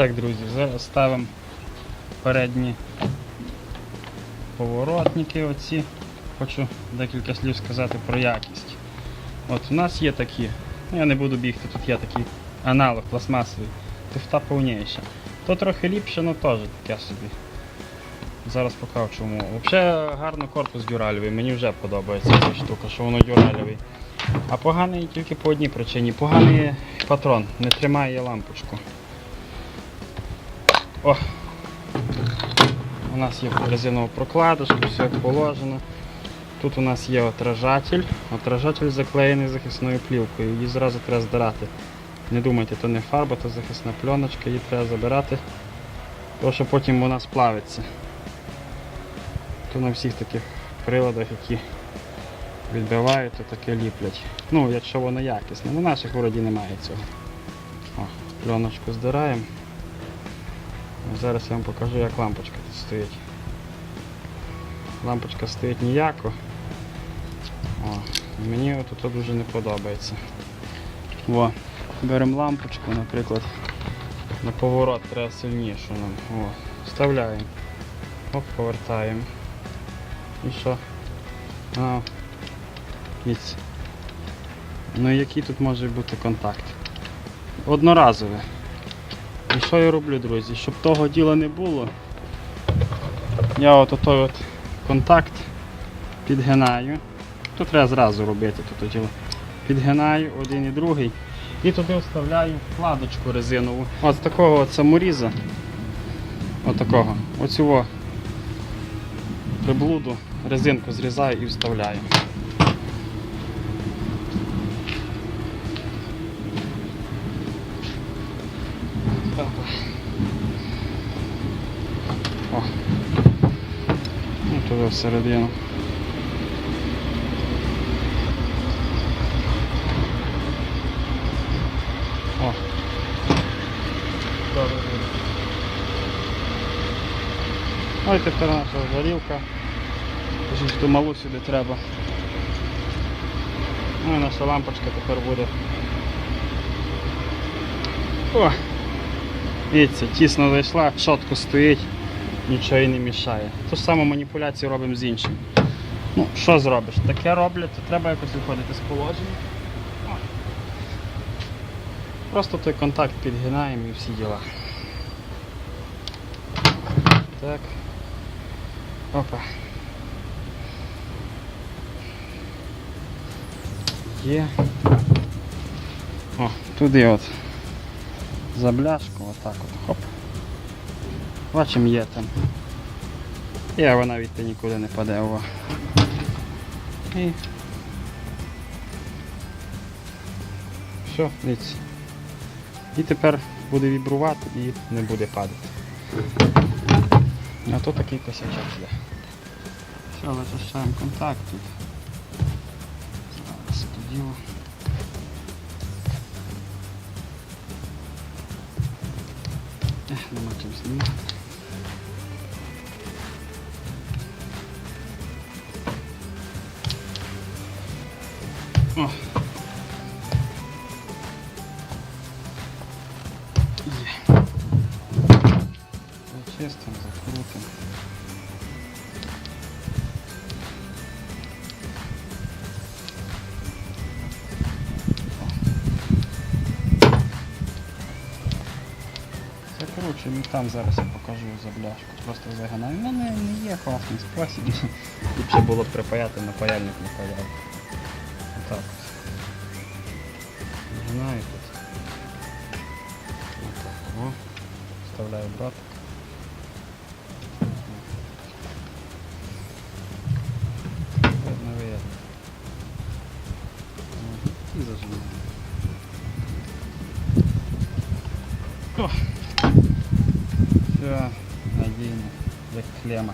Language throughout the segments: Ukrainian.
Так, друзі, зараз ставимо передні поворотники оці. Хочу декілька слів сказати про якість. От у нас є такі, ну я не буду бігти, тут є такий аналог пластмасовий, туфта повніша. То трохи ліпше, але теж таке собі. Зараз покажу чому. Взагалі гарно корпус дюральовий, мені вже подобається ця штука, що воно дюральовий. А поганий тільки по одній причині. Поганий патрон, не тримає лампочку. О! У нас є резинова прокладочка, все як положено. Тут у нас є отражатель. Отражатель заклеєний захисною плівкою. Її зразу треба здирати. Не думайте, то не фарба, то захисна пленочка, її треба забирати, тому що потім вона сплавиться. То на всіх таких приладах, які відбивають, то таке ліплять. Ну, якщо воно якісне. На наших вроді немає цього. О, пленочку здираємо. Зараз я вам покажу, як лампочка тут стоїть. Лампочка стоїть ніяко. О, мені тут дуже не подобається. О, беремо лампочку, наприклад. На поворот треба сильнішу нам. О, вставляємо. Оп, повертаємо. І що? А, дивіться. Ну який тут може бути контакт? Одноразовий. І що я роблю, друзі? Щоб того діла не було, я от отой от контакт підгинаю. Тут треба зразу робити тут діло. Підгинаю один і другий. І туди вставляю вкладочку резинову. От такого от саморіза. Такого. Оцього приблуду резинку зрізаю і вставляю. О. Ну, туди всередину. О. Ну тепер наша жарівка. Кажуть, ту малу сюди треба. Ну і наша лампочка тепер буде. О! Дивіться, тісно зайшла, чітко стоїть, нічого їй не мішає. Ту саму маніпуляцію робимо з іншим. Ну, що зробиш? Таке роблять, то треба якось виходити з положення. Просто той контакт підгинаємо і всі діла. Так. Опа. Є. О, туди от. За бляшку, отак от. Хоп. Бачимо є там. І вона відти нікуди не паде. О. І. Все, дивіться. І тепер буде вібрувати і не буде падати. А то такий косячок є. Все, вичищаємо контакт тут. Зараз це діло. Ех, нема чим знімати. О. Є. Зачистимо, закрутимо. Закручуємо і там зараз я покажу за бляшку. Просто загинаю. Ну не, не є класний спосіб. Ліпше було б припаяти на паяльник не паяв. Отак. от. Загинаю тут. Отак. О. Вставляю братик. Видно, видно. І зажимаю. О! Все, надійно, як клема.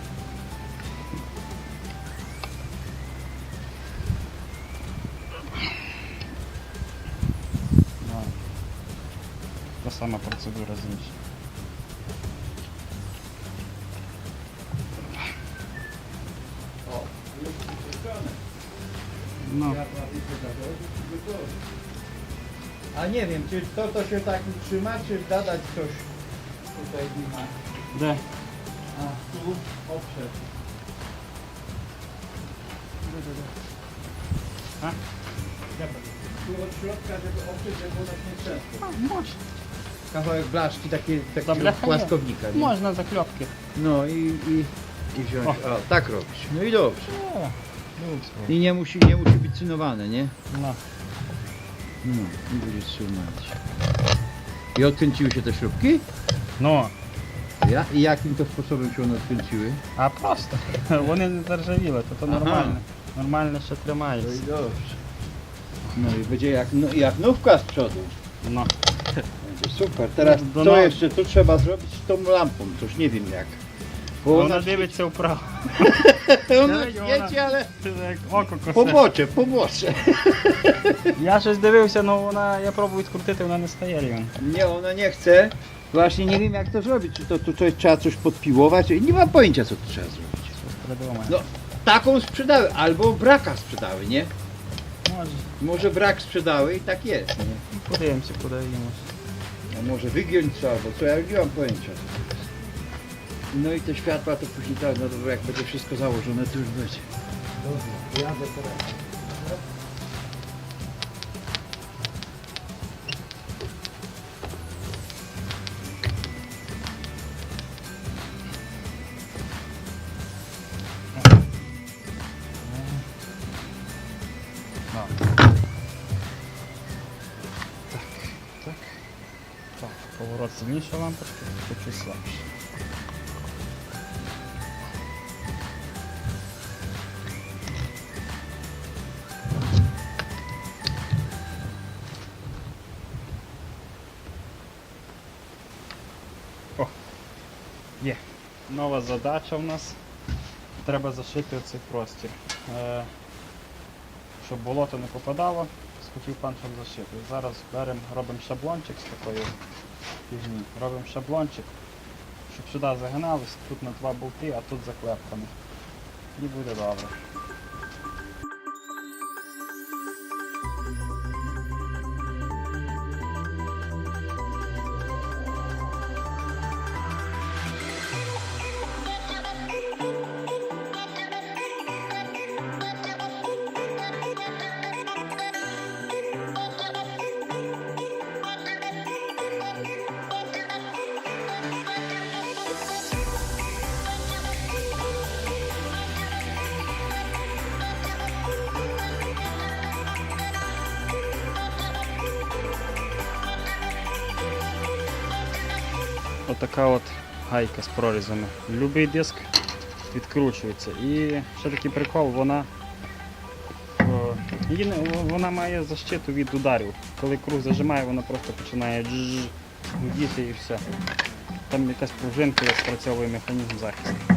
sama procedura z nimi. No. A nie wiem, czy to to się tak utrzyma, czy dodać coś tutaj nie ma. D. A tu oprzeć. A? Tak? Dobra. Tu od środka, żeby oprzeć, żeby było tak nieczęsto. A, może Kawałek blaszki takie, Dobra, takiego chętnie. płaskownika. Nie? Можна закльопки. No i, i, i wziąć. O. O. tak robisz. No i dobrze. О, I nie musi, nie musi być cynowane, nie? No. No, nie będziesz trzymać. I odkręciły się te śrubki? Ну, Ja? I jakim to sposobem się one odkręciły? а просто. Вони не заржавіли, то то Ага. нормально. Нормально ще No i тримається. dobrze. No i będzie jak, no, jak nówka z przodu. No. Będzie super. Teraz No, co no. jeszcze tu trzeba zrobić z tą lampą? To już nie wiem jak. Bo Вона ona, дивиться вправо. ona Dawaj, ona- świeci, ale Це як око косе. pobocze, pobocze. Я щось дивився, але вона, я пробую відкрутити, вона не стає рівно. Nie, ona nie chce. Właśnie nie wiem jak to zrobić. Czy to tu coś, trzeba coś podpiłować? Nie mam pojęcia co tu trzeba zrobić. Щось придумає. No, taką sprzedały, albo braka sprzedały, nie? Може. Może brak sprzedały i tak jest, nie? Подивимося, подивимося. A może wygiąć co, albo co, ja nie mam pojęcia. No i te światła to później tak, no to jak będzie wszystko założone, to już będzie. Dobra, jadę teraz. Сильніша лампочка, чуть слабше. О, є. Нова задача в нас. Треба зашити оцей простір. Е, щоб болото не попадало, схотів пан, щоб зашити. Зараз беремо, робимо шаблончик з такої фігні. Робимо шаблончик, щоб сюди загинались, тут на два болти, а тут заклепками. І буде добре. Отака от гайка з прорізами. Любий диск відкручується. І ще такий прикол, вона, її вона має защиту від ударів. Коли круг зажимає, вона просто починає гудіти і все. Там якась пружинка як спрацьовує механізм захисту.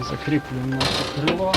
Закріплюємо наше крило.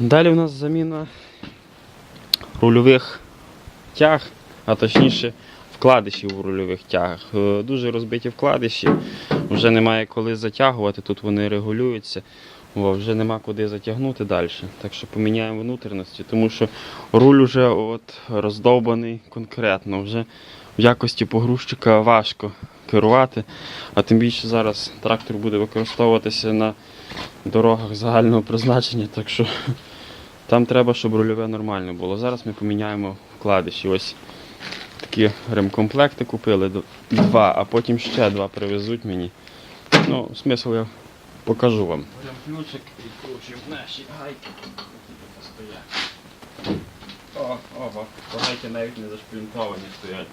Далі в нас заміна рульових тяг, а точніше вкладишів у рульових тягах. Е, Дуже розбиті вкладиші, вже немає коли затягувати, тут вони регулюються. О, вже нема куди затягнути далі. Так що поміняємо внутрішності, тому що руль вже от роздовбаний конкретно. Вже в якості погрузчика важко керувати. А тим більше зараз трактор буде використовуватися на дорогах загального призначення, так що там треба, щоб рульове нормально було. Зараз ми поміняємо вкладиші. Ось такі ремкомплекти купили два, а потім ще два привезуть мені. Ну, смисл я покажу вам. Беремо ключик і відкручуємо наші гайки. тут стоять. О, оба. Гайки навіть не зашплінтовані стоять.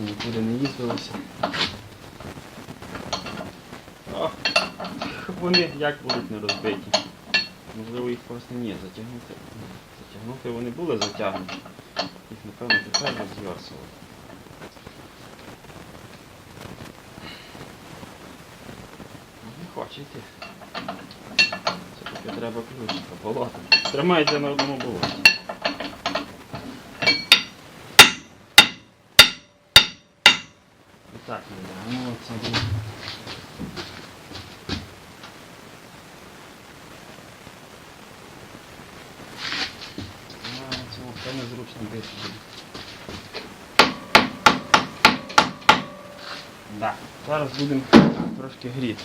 Нікуди не їздилося. О, вони як будуть не розбиті. Можливо, їх просто ні, затягнути. Затягнути вони були затягнуті. Їх, напевно, тепер розверсували. Ну, Не хоче йти. Це таки треба ключика, болото. Тримається на одному болоті. І так не йде. Ну, це буде. А, Цього це незручно десь. Да. Зараз будемо трошки гріти.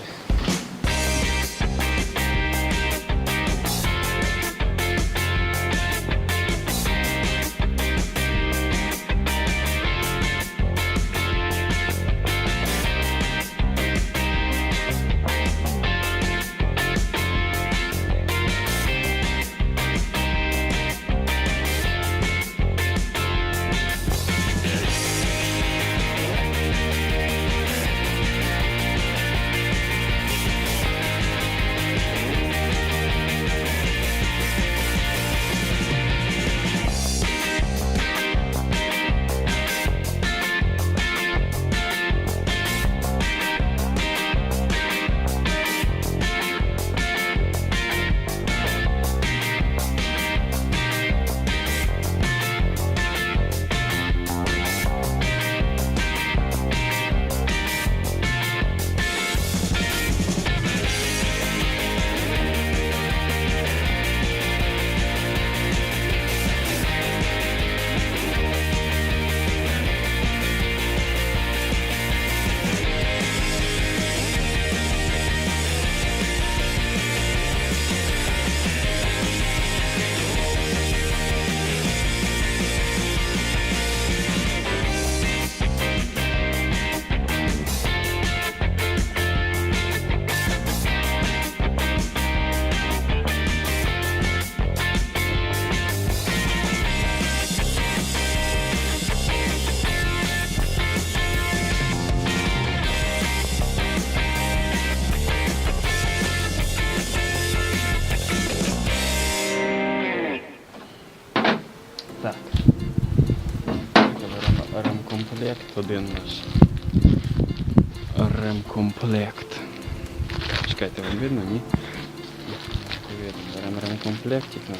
Беремо ремкомплектик наш.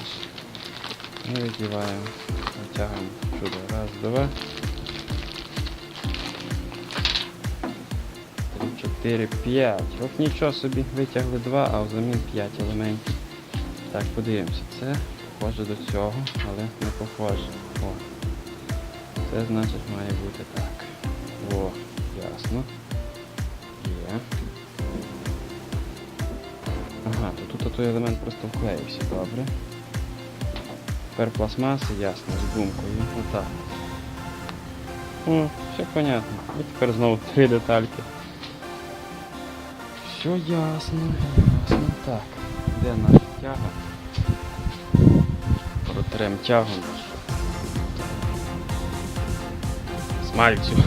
І видіваємо. Натягуємо сюди. Раз, два. Три, чотири, п'ять. Ох, нічого собі, витягли два, а взамін п'ять елементів. Так, подивимося. Це похоже до цього, але не похоже. О. Це значить має бути так. О, ясно. Тут той елемент просто вклеївся, добре. Тепер пластмаси, ясно, з гумкою. Отак. О, все понятно. І тепер знову три детальки. Все ясно, ясно. Так, де наша тяга? Протрем тягу. Смальцю.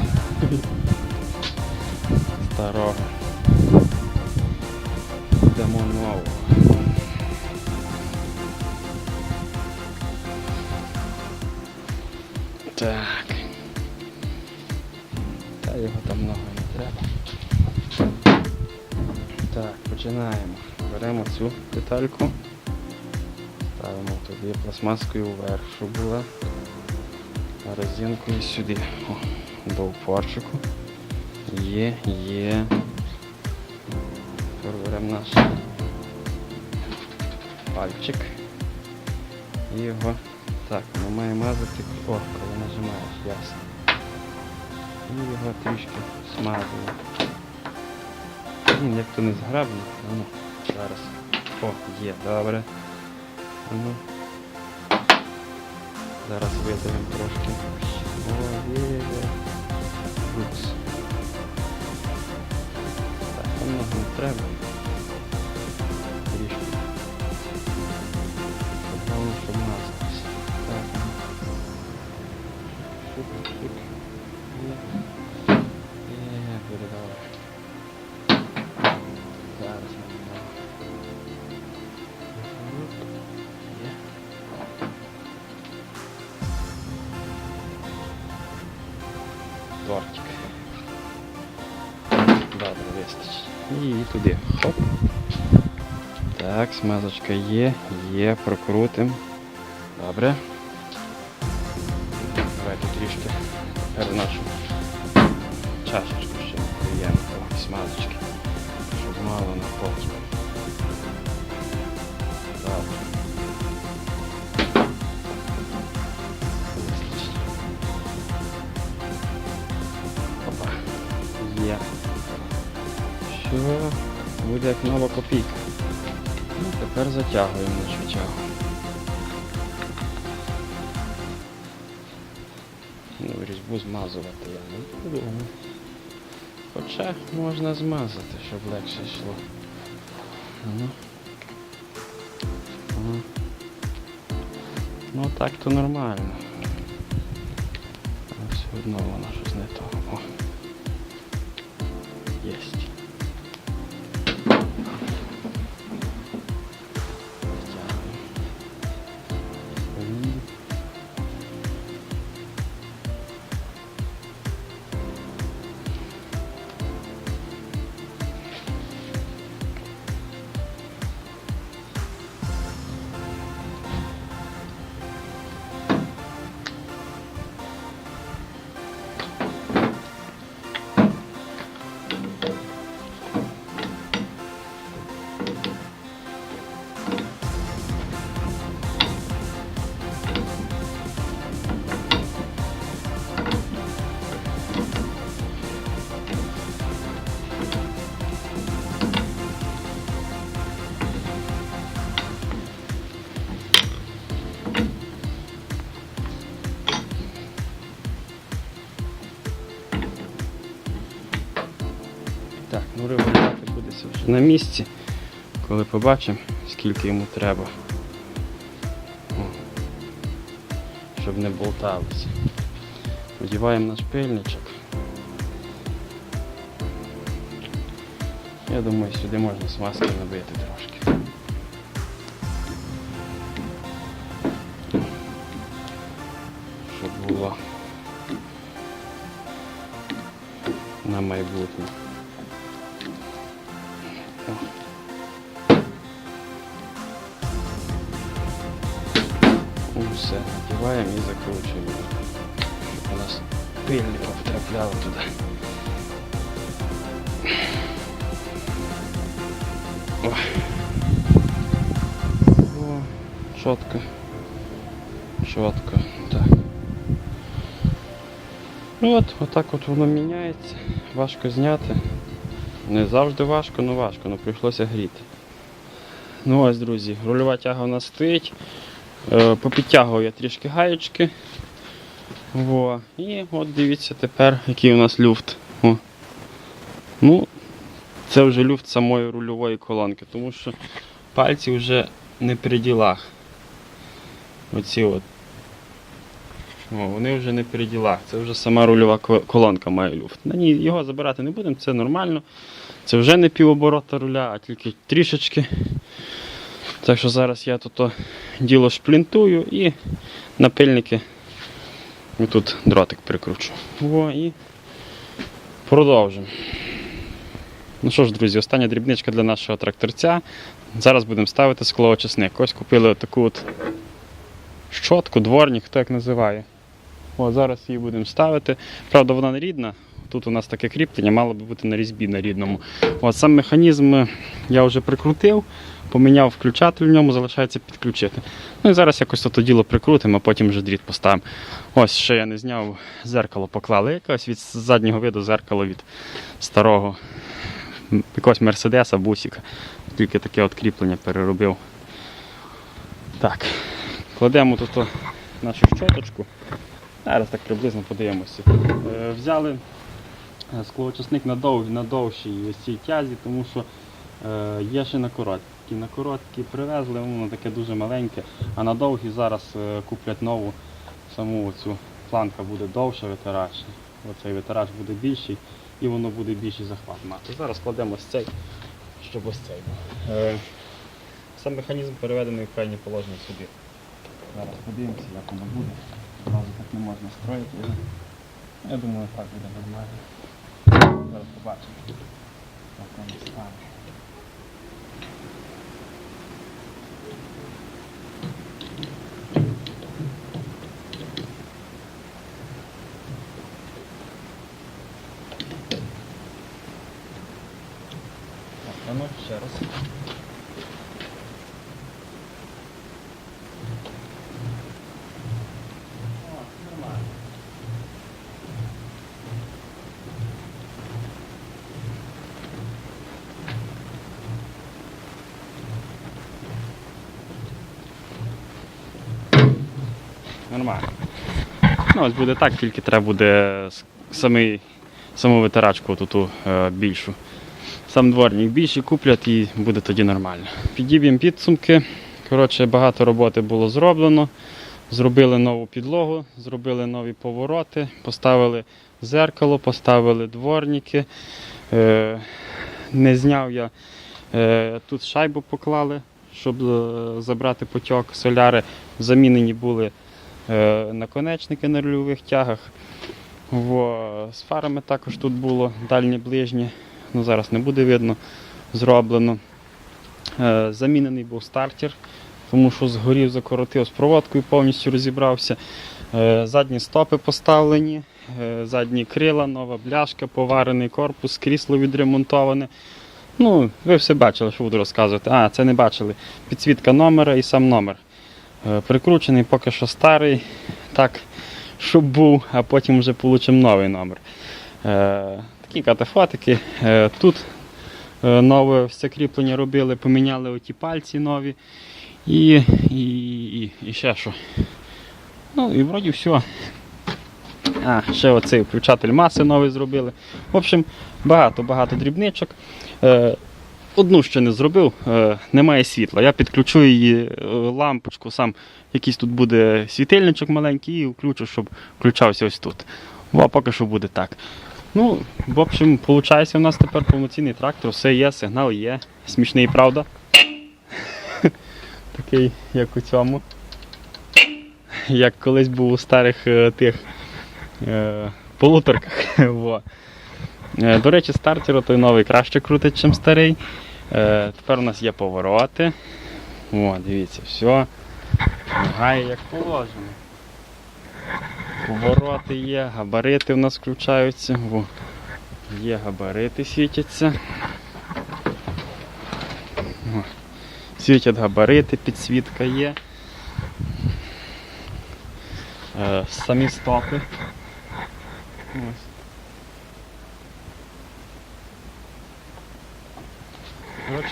Старого. Дамо нового. Так. Та його там много не треба. Так. Починаємо. Беремо цю детальку, ставимо туди пластмаскою вверх, щоб була а резинкою сюди. О, до упорчику. Є, є. Тепер беремо наш пальчик. І його так, воно має мазати о, коли нажимаєш, ясно. І його трішки смазуємо. Блін, як то не зграбно. Ну, зараз. О, є, добре. Ну. Зараз видавимо трошки. О, є, є. Упс. Так, там много не треба. Добре, вистачить. І туди. Хоп. Так, смазочка є, є, прокрутим. Добре. Давайте трішки переношу чашечку ще приємно смазочки, щоб мало на Добре. Буде як нова копійка. Ну, тепер затягуємо нашу. Ну, різьбу змазувати я не буду. Хоча можна змазати, щоб легше йшло. Ну. Ну. Так то нормально. Все одно воно щось не то. О. Єсть. На місці, коли побачимо, скільки йому треба. Щоб не болталося. Одіваємо наш пильничок. Я думаю, сюди можна смазки набити трошки. Щоб було на майбутнє. Надіваємо і закручуємо, у нас пильника потрапляла туди. О, чітко. Чітко. Так. Ну от, отак от воно міняється. Важко зняти. Не завжди важко, але важко, але прийшлося гріти. Ну ось, друзі, рульова тяга у нас стоїть. Е, Попідтягував я трішки гаєчки. Во. І от дивіться тепер, який у нас люфт. О. Ну, це вже люфт самої рульової колонки, тому що пальці вже не при ділах. Оці от. О, вони вже не при ділах. Це вже сама рульова колонка має люфт. На ній його забирати не будемо, це нормально. Це вже не півоборота руля, а тільки трішечки. Так що зараз я тут діло шплінтую і напильники тут дротик прикручу. О, і продовжимо. Ну що ж, друзі, остання дрібничка для нашого тракторця. Зараз будемо ставити склоочисник. Ось купили таку от щотку, дворник, хто як називає. О, зараз її будемо ставити. Правда, вона не рідна. Тут у нас таке кріплення, мало би бути на різьбі на рідному. От сам механізм е, я вже прикрутив, поміняв включатель в ньому, залишається підключити. Ну і зараз якось то діло прикрутимо, а потім вже дріт поставимо. Ось ще я не зняв, зеркало поклали. Якось від заднього виду зеркало від старого якогось Мерседеса, бусика. Тільки таке от кріплення переробив. Так, кладемо тут нашу щоточку. Зараз так приблизно подивимося. Е, Взяли е, склоочисник на, дов, на довшій цій тязі, тому що е, є ще на короткі. На короткі привезли, воно таке дуже маленьке, а на довгі зараз е, куплять нову саму цю планка буде довша витирач. Оцей витирач буде більший і воно буде більший захват мати. Зараз кладемо ось цей, щоб ось цей був. Е, Сам механізм переведений в певні положення сюди. Зараз подивимося, як воно буде. Одразу так не можна строїти. Я думаю, так буде нормально. Зараз побачимо. Як воно стане. Так, а ну ще раз. О, нормально. Нормально. Ну, ось буде так, тільки треба буде самий, саму витирачку тут е, більшу. Сам дворник більший куплять і буде тоді нормально. Підіб'ємо підсумки. Коротше, багато роботи було зроблено. Зробили нову підлогу, зробили нові повороти, поставили зеркало, поставили дворники. Е, не зняв я. Е, тут шайбу поклали, щоб е, забрати потік. Соляри замінені були наконечники на рульових тягах. Во, з фарами також тут було дальні ближні. Ну, зараз не буде видно, зроблено. Е, замінений був стартер, тому що згорів, закоротив з проводкою, повністю розібрався. Е, задні стопи поставлені, е, задні крила, нова бляшка, поварений корпус, крісло відремонтоване. Ну, ви все бачили, що буду розказувати. А, це не бачили. Підсвітка номера і сам номер. Е, прикручений поки що старий, так, щоб був, а потім вже получимо новий номер. Е, такі катафотики. Е, тут нове все кріплення робили, поміняли оті пальці нові. І, і, і, і ще що. Ну і вроді все. А, ще оцей включатель маси новий зробили. В общем, багато-багато дрібничок. Одну ще не зробив, е, немає світла. Я підключу її е, лампочку, сам якийсь тут буде світильничок маленький і включу, щоб включався ось тут. О, поки що буде так. Ну, в общем, виходить, у нас тепер повноцінний трактор, все є, сигнал є. Смішний, правда? Такий, як у цьому. Як колись був у старих е, тих полуторках. Е, До речі, стартер той новий краще крутить, ніж старий. Е, тепер у нас є повороти. О, дивіться, все. Мигає як положено. Повороти є, габарити у нас включаються. Во. Є габарити світяться. О. Світять габарити, підсвітка є. Е, самі стопи. Ось.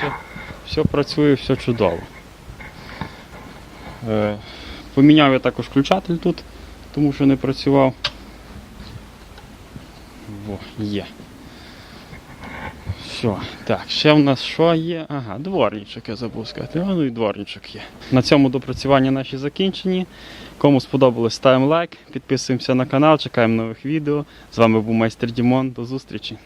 Коротше, все працює, все чудово. Е, поміняв я також включатель тут, тому що не працював. Во, є. Все, так, ще в нас що є? Ага, дворничок я забув сказати. Ну і дворничок є. На цьому допрацювання наші закінчені. Кому сподобалось, ставимо лайк, підписуємося на канал, чекаємо нових відео. З вами був майстер Дімон. До зустрічі!